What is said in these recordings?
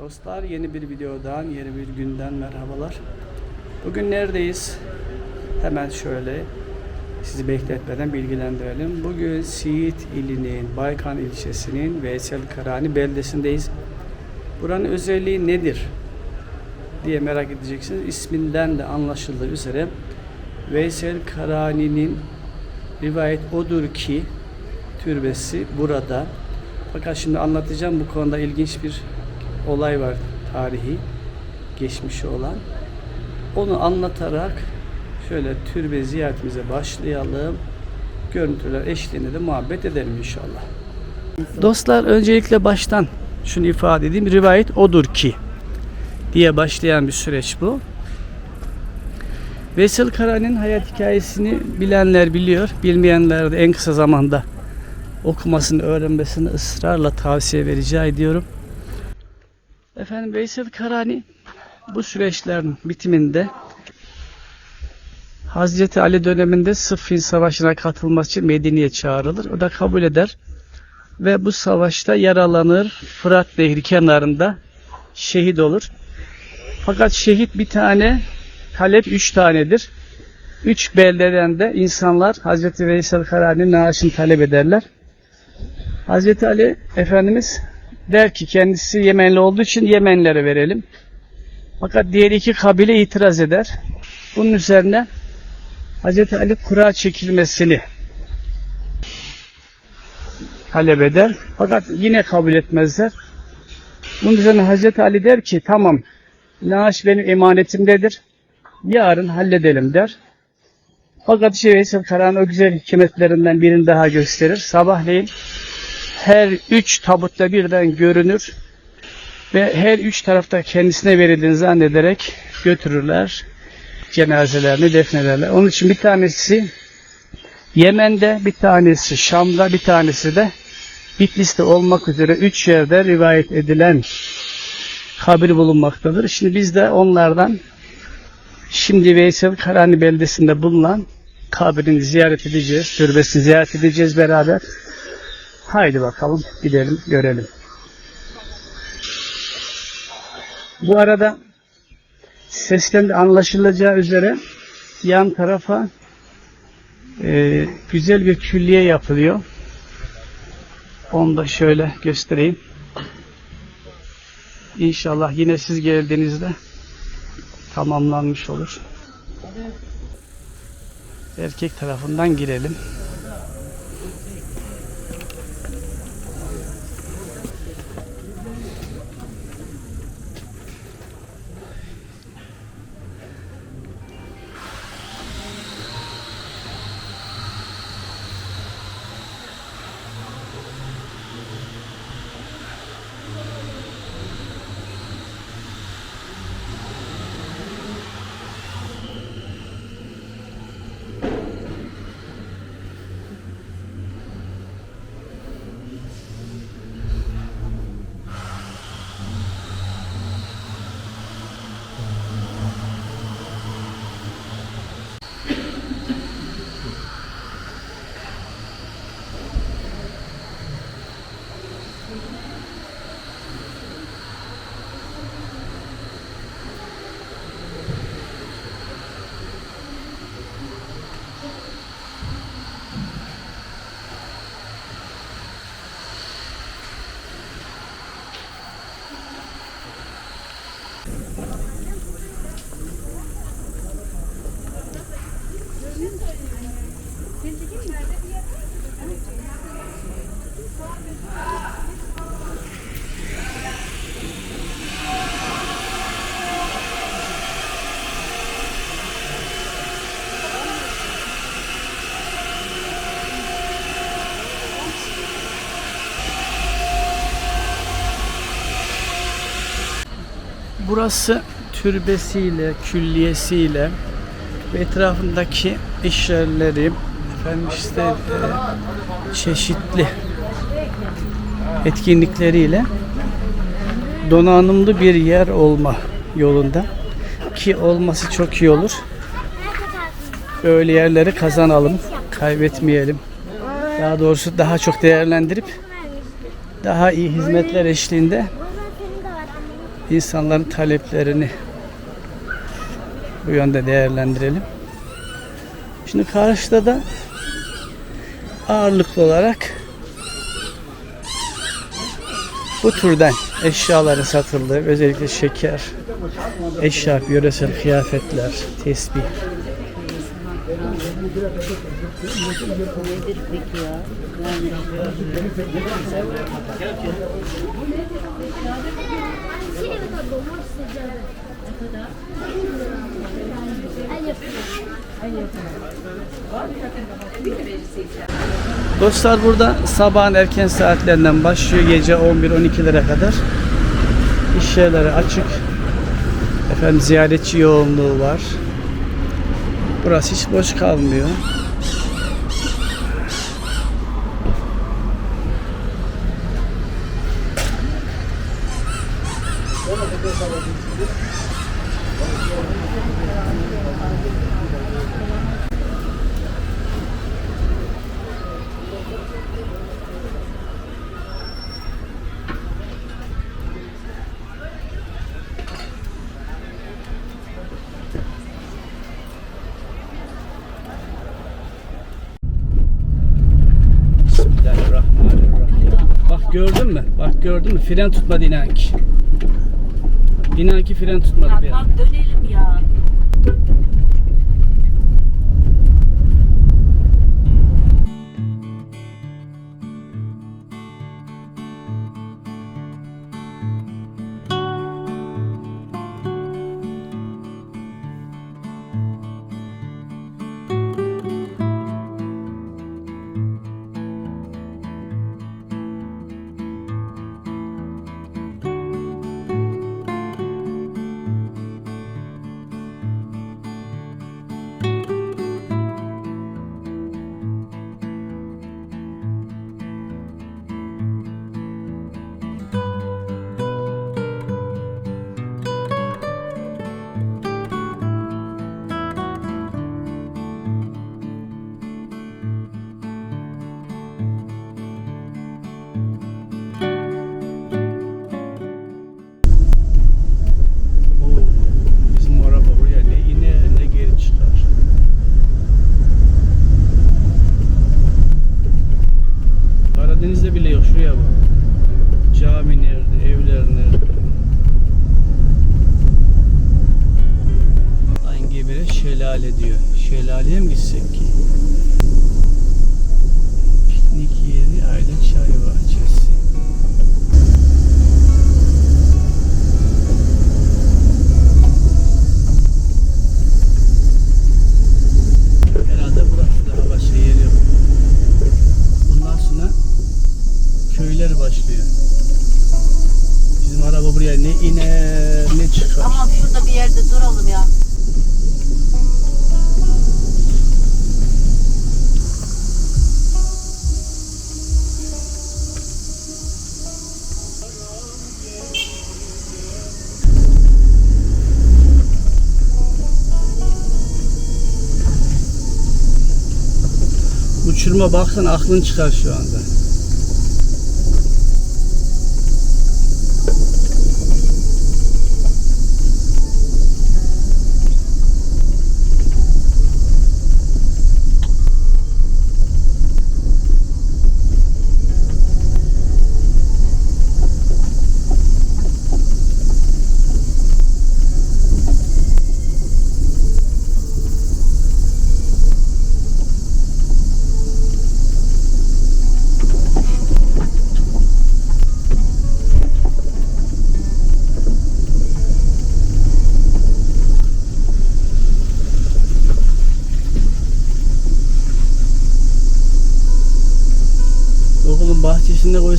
Dostlar yeni bir videodan, yeni bir günden merhabalar. Bugün neredeyiz? Hemen şöyle sizi bekletmeden bilgilendirelim. Bugün Siirt ilinin Baykan ilçesinin Veysel Karani beldesindeyiz. Buranın özelliği nedir? diye merak edeceksiniz. İsminden de anlaşıldığı üzere Veysel Karani'nin rivayet odur ki türbesi burada. Fakat şimdi anlatacağım bu konuda ilginç bir olay var tarihi geçmişi olan. Onu anlatarak şöyle türbe ziyaretimize başlayalım. Görüntüler eşliğinde de muhabbet edelim inşallah. Dostlar öncelikle baştan şunu ifade edeyim. Rivayet odur ki diye başlayan bir süreç bu. Veysel Karani'nin hayat hikayesini bilenler biliyor. Bilmeyenler de en kısa zamanda okumasını, öğrenmesini ısrarla tavsiye ve rica ediyorum. Efendim Veysel Karani bu süreçlerin bitiminde Hazreti Ali döneminde Sıffin Savaşı'na katılması için Medine'ye çağrılır. O da kabul eder ve bu savaşta yaralanır. Fırat Nehri kenarında şehit olur. Fakat şehit bir tane, talep üç tanedir. Üç beldeden de insanlar Hazreti Veysel Karani'nin naaşını talep ederler. Hazreti Ali Efendimiz der ki kendisi Yemenli olduğu için Yemenlere verelim. Fakat diğer iki kabile itiraz eder. Bunun üzerine Hazreti Ali kura çekilmesini talep eder. Fakat yine kabul etmezler. Bunun üzerine Hazreti Ali der ki tamam naaş benim emanetimdedir. Yarın halledelim der. Fakat işte Veysel Karahan o güzel hikmetlerinden birini daha gösterir. Sabahleyin her üç tabutta birden görünür ve her üç tarafta kendisine verildiğini zannederek götürürler cenazelerini defnederler. Onun için bir tanesi Yemen'de, bir tanesi Şam'da, bir tanesi de Bitlis'te olmak üzere üç yerde rivayet edilen kabir bulunmaktadır. Şimdi biz de onlardan şimdi Veysel Karani beldesinde bulunan kabrini ziyaret edeceğiz. Türbesini ziyaret edeceğiz beraber. Haydi bakalım gidelim görelim. Bu arada sesten de anlaşılacağı üzere yan tarafa e, güzel bir külliye yapılıyor. Onu da şöyle göstereyim. İnşallah yine siz geldiğinizde tamamlanmış olur. Erkek tarafından girelim. Burası türbesiyle, külliyesiyle ve etrafındaki iş yerleri, efendim işte e, çeşitli etkinlikleriyle donanımlı bir yer olma yolunda ki olması çok iyi olur. Böyle yerleri kazanalım, kaybetmeyelim. Daha doğrusu daha çok değerlendirip daha iyi hizmetler eşliğinde insanların taleplerini bu yönde değerlendirelim. Şimdi karşıda da ağırlıklı olarak bu türden eşyaları satıldı. Özellikle şeker, eşya, yöresel kıyafetler, tesbih. Dostlar burada sabahın erken saatlerinden başlıyor gece 11-12'lere kadar. İş yerleri açık. Efendim ziyaretçi yoğunluğu var. Burası hiç boş kalmıyor. Gördün mü? Bak gördün mü? Fren tutmadı inan ki. İnan ki fren tutmadı bir ya an. bak dönelim ya. Şelaleye mi gitsek Uçurma baksan aklın çıkar şu anda.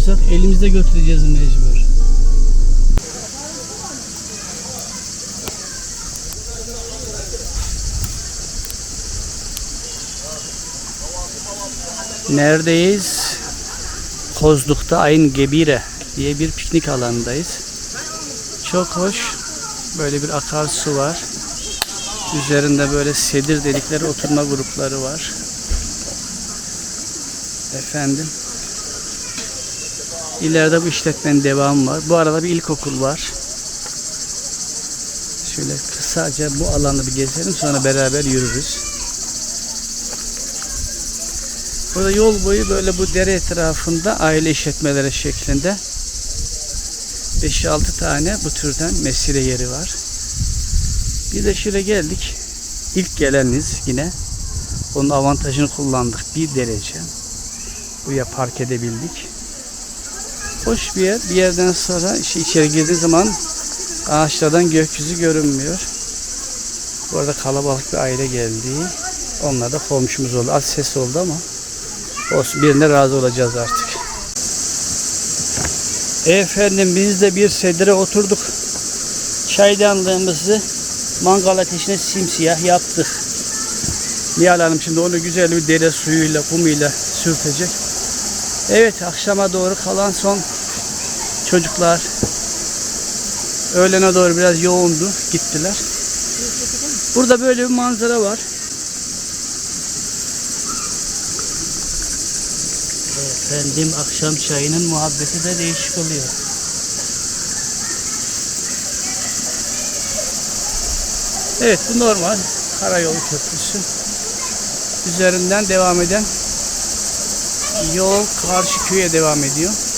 Koysak elimizde götüreceğiz mecbur. Neredeyiz? Kozluk'ta Ayın Gebire diye bir piknik alanındayız. Çok hoş. Böyle bir akarsu var. Üzerinde böyle sedir dedikleri oturma grupları var. Efendim. İleride bu işletmenin devamı var. Bu arada bir ilkokul var. Şöyle kısaca bu alanı bir gezelim sonra beraber yürürüz. Burada yol boyu böyle bu dere etrafında aile işletmeleri şeklinde 5-6 tane bu türden mesire yeri var. Bir de şöyle geldik. İlk geleniz yine. Onun avantajını kullandık. Bir derece. Buraya park edebildik. Hoş bir yer. Bir yerden sonra işte içeri girdiği zaman ağaçlardan gökyüzü görünmüyor. Bu arada kalabalık bir aile geldi. Onlar da komşumuz oldu. Az ses oldu ama olsun birine razı olacağız artık. Efendim biz de bir sedire oturduk. Çaydanlığımızı mangal ateşine simsiyah yaptık. Nihal Hanım şimdi onu güzel bir dere suyuyla, kumuyla sürtecek. Evet akşama doğru kalan son çocuklar öğlene doğru biraz yoğundu. Gittiler. Burada böyle bir manzara var. Efendim akşam çayının muhabbeti de değişik oluyor. Evet bu normal karayolu köprüsü. Üzerinden devam eden yol karşı köye devam ediyor.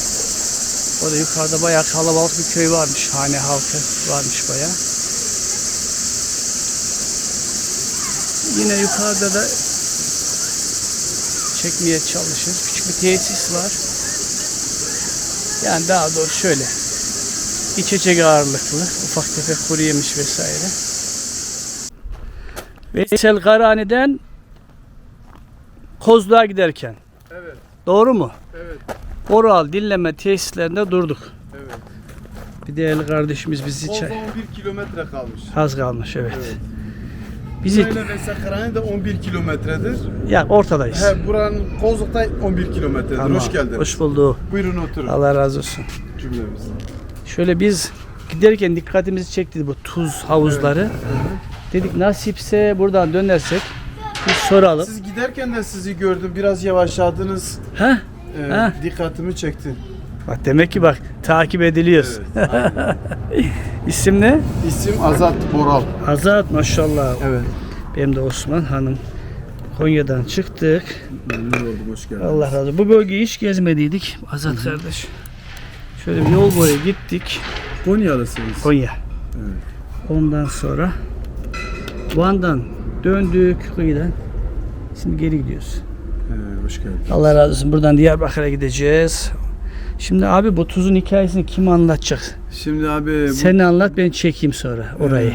Orada yukarıda bayağı kalabalık bir köy varmış. Hane halkı varmış bayağı. Yine yukarıda da çekmeye çalışır. Küçük bir tesis var. Yani daha doğrusu şöyle. İçecek ağırlıklı. Ufak tefek kuru yemiş vesaire. Veysel Karani'den Kozluğa giderken. Evet, Doğru mu? evet, Oral dinleme tesislerinde durduk. evet. Bir değerli kardeşimiz bizi çay... 11 kilometre kalmış. Az kalmış evet. Evet. Bizi Burayla ve Sakarani de 11 kilometredir. ya ortadayız. He, buranın Kozluk'ta 11 kilometredir. Tamam, Hoş geldiniz. Hoş bulduk. Buyurun oturun Allah razı olsun. cümlemiz. Şöyle biz giderken dikkatimizi çekti bu tuz havuzları. Dedik nasipse buradan dönersek bir soralım. Siz giderken de sizi gördüm. Biraz yavaşladınız. Ha? Ha. dikkatimi çekti. Bak demek ki bak takip ediliyoruz. Evet, aynen. İsim ne? İsim Azat Boral. Azat maşallah. Evet. Benim de Osman Hanım. Konya'dan çıktık. Memnun oldum. Hoş geldiniz. Allah razı olsun. Bu bölgeyi hiç gezmediydik. Azat kardeş. Şöyle bir yol boyu gittik. Konyalısınız. Konya. Evet. Ondan sonra Van'dan döndük kıyıdan. Şimdi geri gidiyoruz. Hoş geldin. Allah razı olsun. Buradan Diyarbakır'a gideceğiz. Şimdi abi bu tuzun hikayesini kim anlatacak? Şimdi abi bu, Sen anlat ben çekeyim sonra orayı.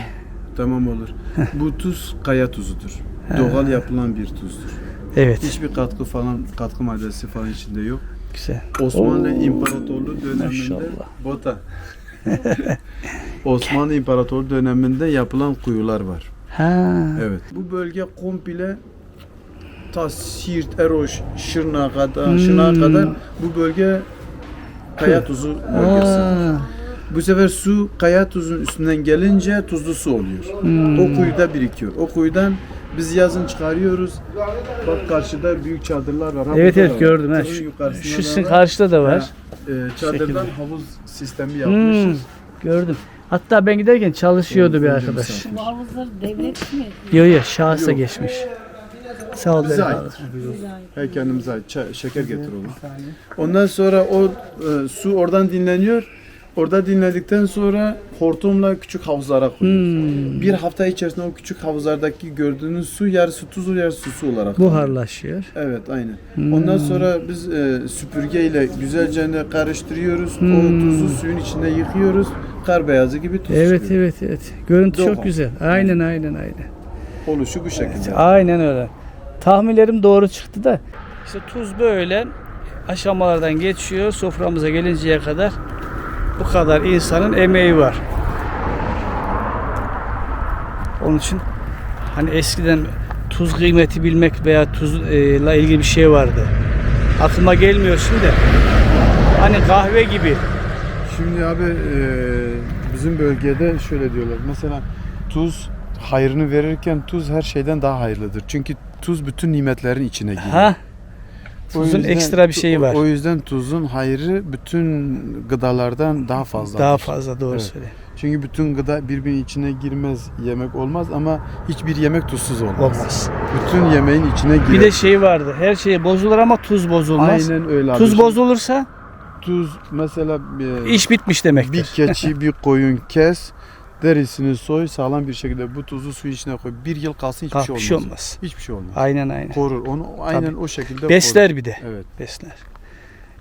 tamam olur. bu tuz kaya tuzudur. Doğal yapılan bir tuzdur. Evet. Hiçbir katkı falan, katkı maddesi falan içinde yok. Güzel. Osmanlı Oo, İmparatorluğu döneminde maşallah. Bota. Osmanlı İmparatorluğu döneminde yapılan kuyular var. Ha. Evet. Bu bölge komple ta Siirt, Eroş, Şırnağa kadar, Hmm. Şırnağa kadar bu bölge kaya tuzu bölgesi. Aa, Bu sefer su kaya tuzun üstünden gelince tuzlu su oluyor. Hmm. O kuyuda birikiyor. O kuyudan biz yazın çıkarıyoruz. Bak karşıda büyük çadırlar var. Evet evet var. gördüm. Ha. Tırın Şu, şu sizin karşıda da var. Ha, e, çadırdan şekilde. havuz sistemi Hmm, yapmışız. gördüm. Hatta ben giderken çalışıyordu bir Bizim arkadaş. Bu havuzları devlet mi? Yo yo şahsa Yok. geçmiş. Sağ ol Bize ait. Her kendimize ait. Şeker getir oğlum. Ondan sonra o e, su oradan dinleniyor. Orada dinledikten sonra hortumla küçük havuzlara koyuyoruz. Hmm, Bir hafta içerisinde o küçük havuzlardaki gördüğünüz su yarısı tuzlu yarısı su olarak. buharlaşıyor. Evet aynen. Hmm. Ondan sonra biz e, süpürgeyle güzelce de karıştırıyoruz. Hmm. O tuzu suyun içinde yıkıyoruz. Kar beyazı gibi tuz Evet çıkıyor. evet evet. Görüntü çok Doğal. güzel. Aynen aynen aynen. Oluşu bu şekilde. Aynen öyle. Tahminlerim doğru çıktı da. İşte tuz böyle aşamalardan geçiyor. Soframıza gelinceye kadar bu kadar insanın emeği var. Onun için hani eskiden tuz kıymeti bilmek veya tuzla ilgili bir şey vardı. Aklıma gelmiyor şimdi. Hani kahve gibi. Şimdi abi e, bizim bölgede şöyle diyorlar. Mesela tuz hayrını verirken tuz her şeyden daha hayırlıdır. Çünkü tuz bütün nimetlerin içine giriyor. Ha? O Tuzun yüzden- ekstra bir şeyi var. O yüzden tuzun hayrı bütün gıdalardan daha fazla. Daha fazla doğru Evet. söyle. Çünkü bütün gıda birbirinin içine girmez, yemek olmaz ama hiçbir yemek tuzsuz olmaz. Olmaz. Bütün yemeğin içine girer. Bir de şey vardı. Her şey bozulur ama tuz bozulmaz. Aynen öyle abi. Tuz Şimdi bozulursa Tuz mesela e, iş bitmiş demektir. bir keçi, bir koyun kes, derisini soy, sağlam bir şekilde bu tuzu suyun içine koy. Bir yıl kalsın hiçbir Ha, şey bir olmaz. şey olmaz. Hiçbir şey olmaz. Aynen aynen. Korur. Onu aynen o şekilde Besler bir de. korur. Evet. Besler.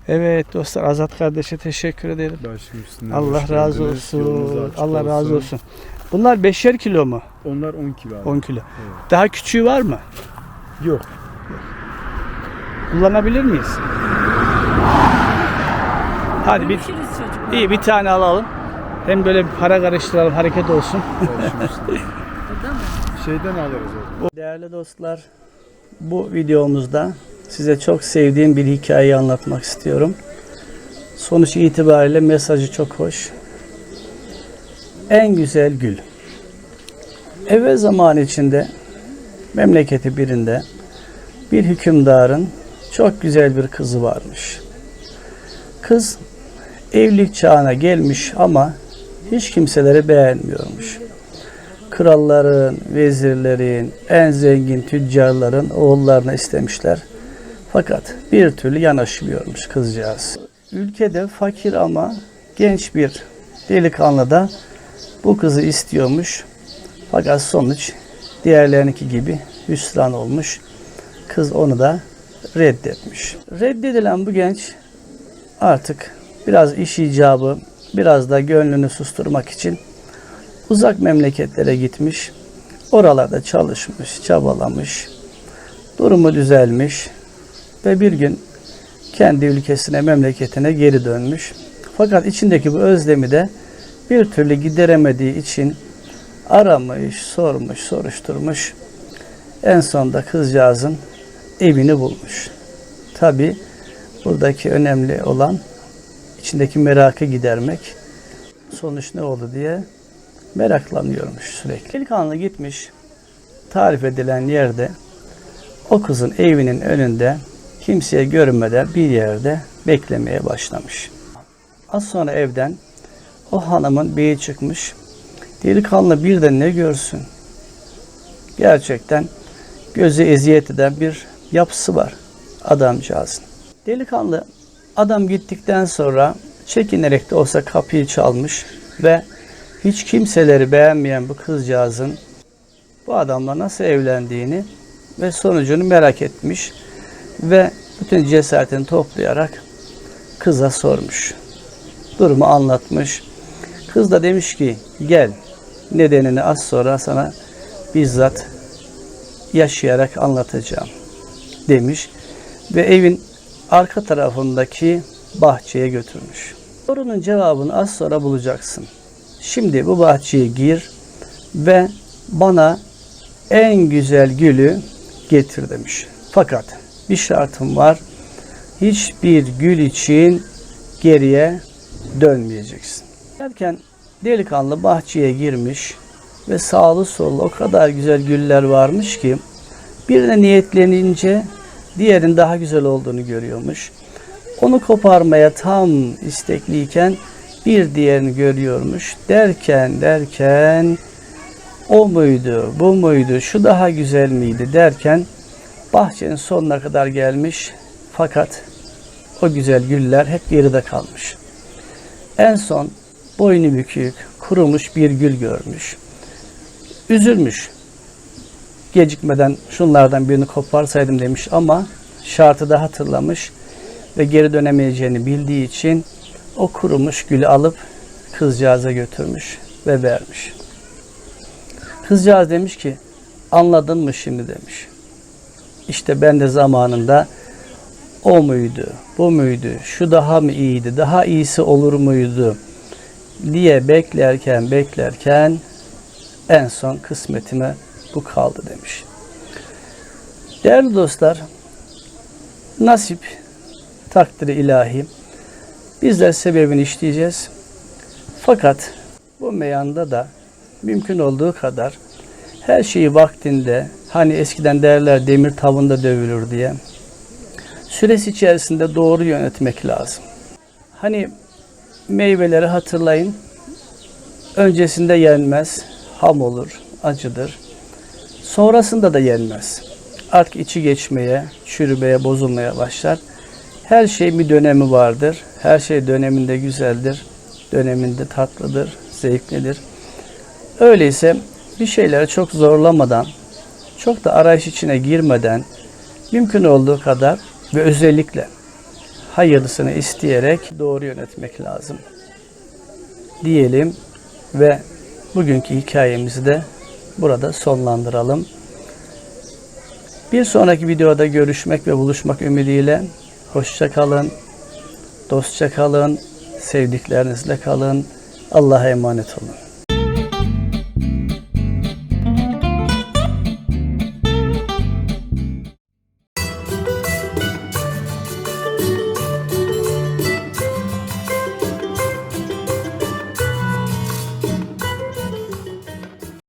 Evet dostlar Azat kardeşe teşekkür ederim. Allah razı olsun. Allah razı olsun. Bunlar beşer kilo mu? Onlar 10 kilo abi. 10 kilo. Daha küçüğü var mı? Yok. Kullanabilir miyiz? Hadi bir, iyi bir tane alalım. Hem böyle bir para karıştıralım hareket olsun. Şeyden alırız. Değerli dostlar, bu videomuzda size çok sevdiğim bir hikayeyi anlatmak istiyorum. Sonuç itibariyle mesajı çok hoş. En güzel gül. Evvel zaman içinde memleketi birinde bir hükümdarın çok güzel bir kızı varmış. Kız evlilik çağına gelmiş ama hiç kimseleri beğenmiyormuş kralların, vezirlerin, en zengin tüccarların oğullarını istemişler. Fakat bir türlü yanaşmıyormuş kızcağız. Ülkede fakir ama genç bir delikanlı da bu kızı istiyormuş. Fakat sonuç diğerlerinki gibi hüsran olmuş. Kız onu da reddetmiş. Reddedilen bu genç artık biraz iş icabı, biraz da gönlünü susturmak için uzak memleketlere gitmiş. Oralarda çalışmış, çabalamış. Durumu düzelmiş ve bir gün kendi ülkesine, memleketine geri dönmüş. Fakat içindeki bu özlemi de bir türlü gideremediği için aramış, sormuş, soruşturmuş. En sonunda kızcağızın evini bulmuş. Tabi buradaki önemli olan içindeki merakı gidermek. Sonuç ne oldu diye meraklanıyormuş sürekli. Delikanlı gitmiş tarif edilen yerde o kızın evinin önünde kimseye görünmeden bir yerde beklemeye başlamış. Az sonra evden o hanımın beyi çıkmış. Delikanlı bir de ne görsün? Gerçekten gözü eziyet eden bir yapısı var adamcağızın. Delikanlı adam gittikten sonra çekinerek de olsa kapıyı çalmış ve hiç kimseleri beğenmeyen bu kızcağızın bu adamla nasıl evlendiğini ve sonucunu merak etmiş ve bütün cesaretini toplayarak kıza sormuş. Durumu anlatmış. Kız da demiş ki gel nedenini az sonra sana bizzat yaşayarak anlatacağım demiş ve evin arka tarafındaki bahçeye götürmüş. Sorunun cevabını az sonra bulacaksın. Şimdi bu bahçeye gir ve bana en güzel gülü getir demiş. Fakat bir şartım var. Hiçbir gül için geriye dönmeyeceksin. Derken delikanlı bahçeye girmiş ve sağlı sollu o kadar güzel güller varmış ki birine niyetlenince diğerin daha güzel olduğunu görüyormuş. Onu koparmaya tam istekliyken bir diğerini görüyormuş. Derken derken o muydu, bu muydu, şu daha güzel miydi derken bahçenin sonuna kadar gelmiş. Fakat o güzel güller hep geride kalmış. En son boynu bükük, kurumuş bir gül görmüş. Üzülmüş. Gecikmeden şunlardan birini koparsaydım demiş ama şartı da hatırlamış ve geri dönemeyeceğini bildiği için o kurumuş gülü alıp kızcağıza götürmüş ve vermiş. Kızcağız demiş ki anladın mı şimdi demiş. İşte ben de zamanında o muydu, bu muydu, şu daha mı iyiydi, daha iyisi olur muydu diye beklerken beklerken en son kısmetime bu kaldı demiş. Değerli dostlar, nasip, takdiri ilahi. Bizler sebebini işleyeceğiz. Fakat bu meyanda da mümkün olduğu kadar her şeyi vaktinde hani eskiden derler demir tavında dövülür diye süresi içerisinde doğru yönetmek lazım. Hani meyveleri hatırlayın. öncesinde yenmez, ham olur, acıdır. Sonrasında da yenmez. Artık içi geçmeye, çürümeye, bozulmaya başlar. Her şey bir dönemi vardır. Her şey döneminde güzeldir. Döneminde tatlıdır, zevklidir. Öyleyse bir şeyleri çok zorlamadan, çok da arayış içine girmeden mümkün olduğu kadar ve özellikle hayırlısını isteyerek doğru yönetmek lazım. Diyelim ve bugünkü hikayemizi de burada sonlandıralım. Bir sonraki videoda görüşmek ve buluşmak ümidiyle hoşça kalın, dostça kalın, sevdiklerinizle kalın. Allah'a emanet olun.